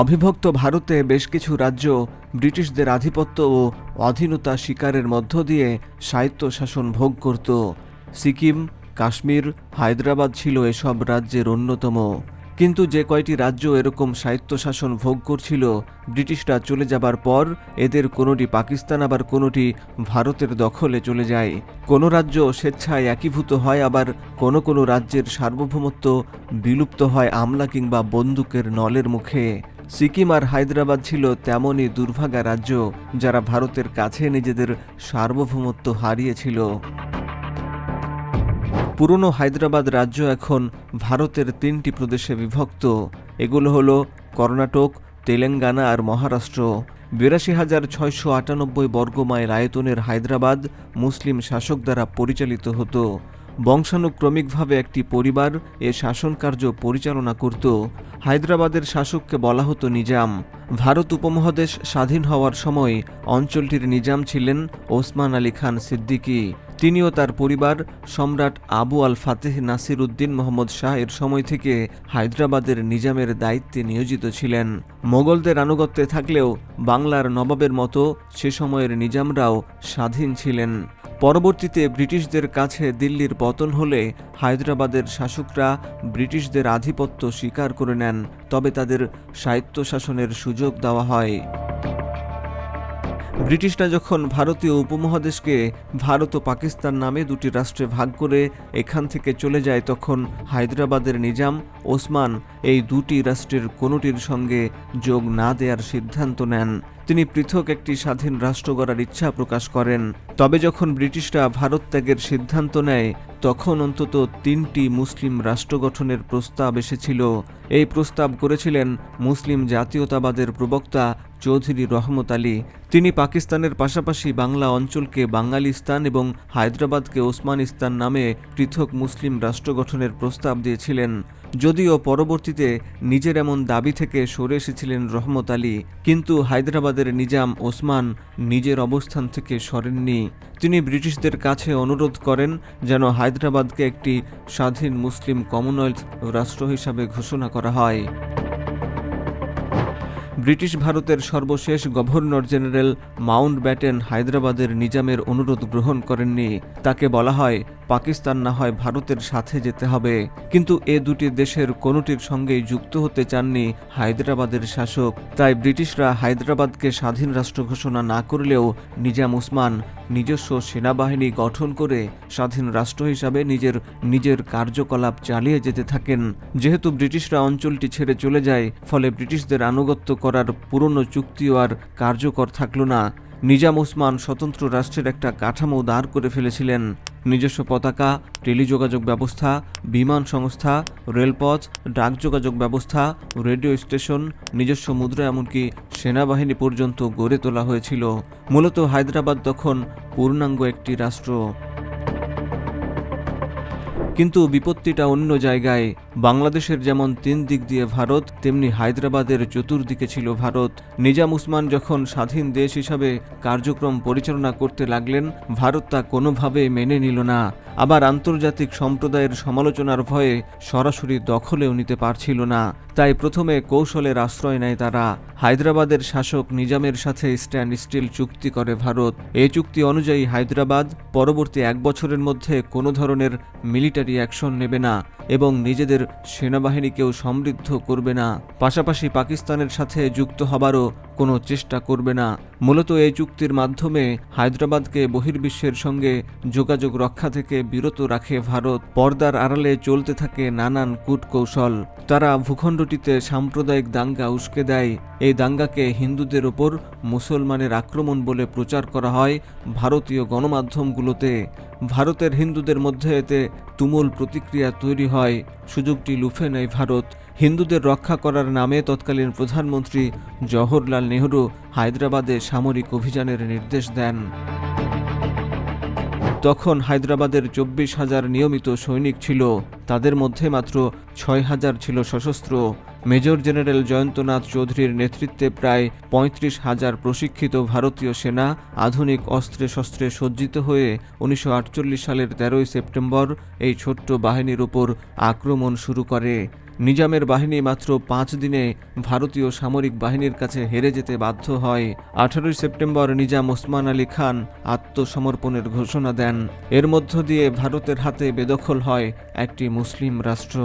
অবিভক্ত ভারতে বেশ কিছু রাজ্য ব্রিটিশদের আধিপত্য ও অধীনতা শিকারের মধ্য দিয়ে স্বায়ত্ত শাসন ভোগ করত। সিকিম, কাশ্মীর, হায়দ্রাবাদ ছিল এসব রাজ্যের অন্যতম। কিন্তু যে কয়টি রাজ্য এরকম স্বায়ত্তশাসন ভোগ করছিল, ব্রিটিশরা চলে যাবার পর এদের কোনোটি পাকিস্তান, আবার কোনোটি ভারতের দখলে চলে যায়। কোনো রাজ্য স্বেচ্ছায় একীভূত হয়, আবার কোনো কোনো রাজ্যের সার্বভৌমত্ব বিলুপ্ত হয় আমলা কিংবা বন্দুকের নলের মুখে। সিকিম আর হায়দ্রাবাদ ছিল তেমনই দুর্ভাগা রাজ্য, যারা ভারতের কাছে নিজেদের সার্বভৌমত্ব হারিয়েছিল। পুরনো হায়দ্রাবাদ রাজ্য এখন ভারতের তিনটি প্রদেশে বিভক্ত। এগুলো হলো কর্ণাটক, তেলেঙ্গানা আর মহারাষ্ট্র। বিরাশি হাজার ছয়শো আটানব্বই বর্গমাইল আয়তনের হায়দ্রাবাদ মুসলিম শাসক দ্বারা পরিচালিত হতো। বংশানুক্রমিকভাবে একটি পরিবার এ শাসনকার্য পরিচালনা করত। হায়দ্রাবাদের শাসককে বলা হতো নিজাম। ভারত উপমহাদেশ স্বাধীন হওয়ার সময় অঞ্চলটির নিজাম ছিলেন ওসমান আলী খান সিদ্দিকী। তিনিও তার পরিবার, সম্রাট আবু আল ফাতেহ নাসির উদ্দিন মোহাম্মদ শাহ এর সময় থেকে হায়দ্রাবাদের নিজামের দায়িত্বে নিয়োজিত ছিলেন। মোগলদের আনুগত্যে থাকলেও বাংলার নবাবের মতো সে সময়ের নিজামরাও স্বাধীন ছিলেন। পরবর্তীতে ব্রিটিশদের কাছে দিল্লির পতন হলে হায়দ্রাবাদের শাসকরা ব্রিটিশদের আধিপত্য স্বীকার করে নেন, তবে তাদের স্বায়ত্তশাসনের সুযোগ দেওয়া হয়। ব্রিটিশরা যখন ভারতীয় উপমহাদেশকে ভারত ও পাকিস্তান নামে দুটি রাষ্ট্রে ভাগ করে এখান থেকে চলে যায়, তখন হায়দ্রাবাদের নিজাম ওসমান এই দুটি রাষ্ট্রের কোনোটির সঙ্গে যোগ না দেওয়ার সিদ্ধান্ত নেন। তিনি পৃথক একটি স্বাধীন রাষ্ট্র গড়ার ইচ্ছা প্রকাশ করেন। তবে যখন ব্রিটিশরা ভারত ত্যাগের সিদ্ধান্ত নেয় তখন অন্তত তিনটি মুসলিম রাষ্ট্র গঠনের প্রস্তাব এসেছিল। এই প্রস্তাব করেছিলেন মুসলিম জাতীয়তাবাদের প্রবক্তা চৌধুরী রহমত আলী। তিনি পাকিস্তানের পাশাপাশি বাংলা অঞ্চলকে বাঙালিস্তান এবং হায়দ্রাবাদকে ওসমানিস্তান নামে পৃথক মুসলিম রাষ্ট্র গঠনের প্রস্তাব দিয়েছিলেন। যদিও পরবর্তীতে নিজের এমন দাবি থেকে সরে এসেছিলেন রহমত আলী, কিন্তু হায়দ্রাবাদের নিজাম ওসমান নিজের অবস্থান থেকে সরেননি। তিনি ব্রিটিশদের কাছে অনুরোধ করেন যেন হায়দ্রাবাদকে একটি স্বাধীন মুসলিম কমনওয়েলথ রাষ্ট্র হিসাবে ঘোষণা করা হয়। ব্রিটিশ ভারতের সর্বশেষ গভর্নর জেনারেল মাউন্ট ব্যাটেন হায়দ্রাবাদের নিজামের অনুরোধ গ্রহণ করেননি। তাকে বলা হয় পাকিস্তান না হয় ভারতের সাথে যেতে হবে। কিন্তু এ দুটি দেশের কোনোটির সঙ্গেই যুক্ত হতে চাননি হায়দ্রাবাদের শাসক। তাই ব্রিটিশরা হায়দ্রাবাদকে স্বাধীন রাষ্ট্র ঘোষণা না করলেও নিজাম উসমান নিজস্ব সেনাবাহিনী গঠন করে স্বাধীন রাষ্ট্র হিসাবে নিজের নিজের কার্যকলাপ চালিয়ে যেতে থাকেন। যেহেতু ব্রিটিশরা অঞ্চলটি ছেড়ে চলে যায়, ফলে ব্রিটিশদের আনুগত্য করার পুরনো চুক্তিও আর কার্যকর থাকল না। নিজাম ওসমান স্বতন্ত্র রাষ্ট্রের একটা কাঠামো দাঁড় করে ফেলেছিলেন। নিজস্ব পতাকা, টেলিযোগাযোগ ব্যবস্থা, বিমান সংস্থা, রেলপথ, ডাক যোগাযোগ ব্যবস্থা, রেডিও স্টেশন, নিজস্ব মুদ্রা এমনকি সেনাবাহিনী পর্যন্ত গড়ে তোলা হয়েছিল। মূলত হায়দ্রাবাদ তখন পূর্ণাঙ্গ একটি রাষ্ট্র। কিন্তু বিপত্তিটা অন্য জায়গায়। বাংলাদেশের যেমন তিন দিক দিয়ে ভারত, তেমনি হায়দ্রাবাদের চতুর্দিকে ছিল ভারত। নিজাম উসমান যখন স্বাধীন দেশ হিসাবে কার্যক্রম পরিচালনা করতে লাগলেন, ভারত তা কোনোভাবে মেনে নিল না। আবার আন্তর্জাতিক সম্প্রদায়ের সমালোচনার ভয়ে সরাসরি দখলেও নিতে পারছিল না। তাই প্রথমে কৌশলের আশ্রয় নেয় তারা। হায়দ্রাবাদের শাসক নিজামের সাথে স্ট্যান্ড স্টিল চুক্তি করে ভারত। এই চুক্তি অনুযায়ী হায়দ্রাবাদ পরবর্তী এক বছরের মধ্যে কোনো ধরনের মিলিটারি অ্যাকশন নেবে না এবং নিজেদের সেনাবাহিনীকেও সমৃদ্ধ করবে না। পাশাপাশি পাকিস্তানের সাথে যুক্ত হবারও কোনো চেষ্টা করবে না। মূলত এই চুক্তির মাধ্যমে হায়দ্রাবাদকে বহির্বিশ্বের সঙ্গে যোগাযোগ রক্ষা থেকে বিরত রাখে ভারত। পর্দার আড়ালে চলতে থাকে নানান কূটকৌশল। তারা ভূখণ্ডটিতে সাম্প্রদায়িক দাঙ্গা উস্কে দেয়। এই দাঙ্গাকে হিন্দুদের ওপর মুসলমানের আক্রমণ বলে প্রচার করা হয় ভারতীয় গণমাধ্যমগুলোতে। ভারতের হিন্দুদের মধ্যে এতে তুমুল প্রতিক্রিয়া তৈরি হয়। সুযোগটি লুফে নেয় ভারত। হিন্দুদের রক্ষা করার নামে তৎকালীন প্রধানমন্ত্রী জওহরলাল নেহরু হায়দ্রাবাদে সামরিক অভিযানের নির্দেশ দেন। তখন হায়দ্রাবাদের চব্বিশ হাজার নিয়মিত সৈনিক ছিল, তাদের মধ্যে মাত্র ছয় হাজার ছিল সশস্ত্র। মেজর জেনারেল জয়ন্তনাথ চৌধুরীর নেতৃত্বে প্রায় পঁয়ত্রিশ হাজার প্রশিক্ষিত ভারতীয় সেনা আধুনিক অস্ত্রে শস্ত্রে সজ্জিত হয়ে উনিশশো আটচল্লিশ সালের তেরোই সেপ্টেম্বর এই ছোট্ট বাহিনীর উপর আক্রমণ শুরু করে। নিজামের বাহিনী মাত্র পাঁচ দিনে ভারতীয় সামরিক বাহিনীর কাছে হেরে যেতে বাধ্য হয়। আঠারোই সেপ্টেম্বর নিজাম ওসমান আলী খান আত্মসমর্পণের ঘোষণা দেন। এর মধ্য দিয়ে ভারতের হাতে বেদখল হয় একটি মুসলিম রাষ্ট্র।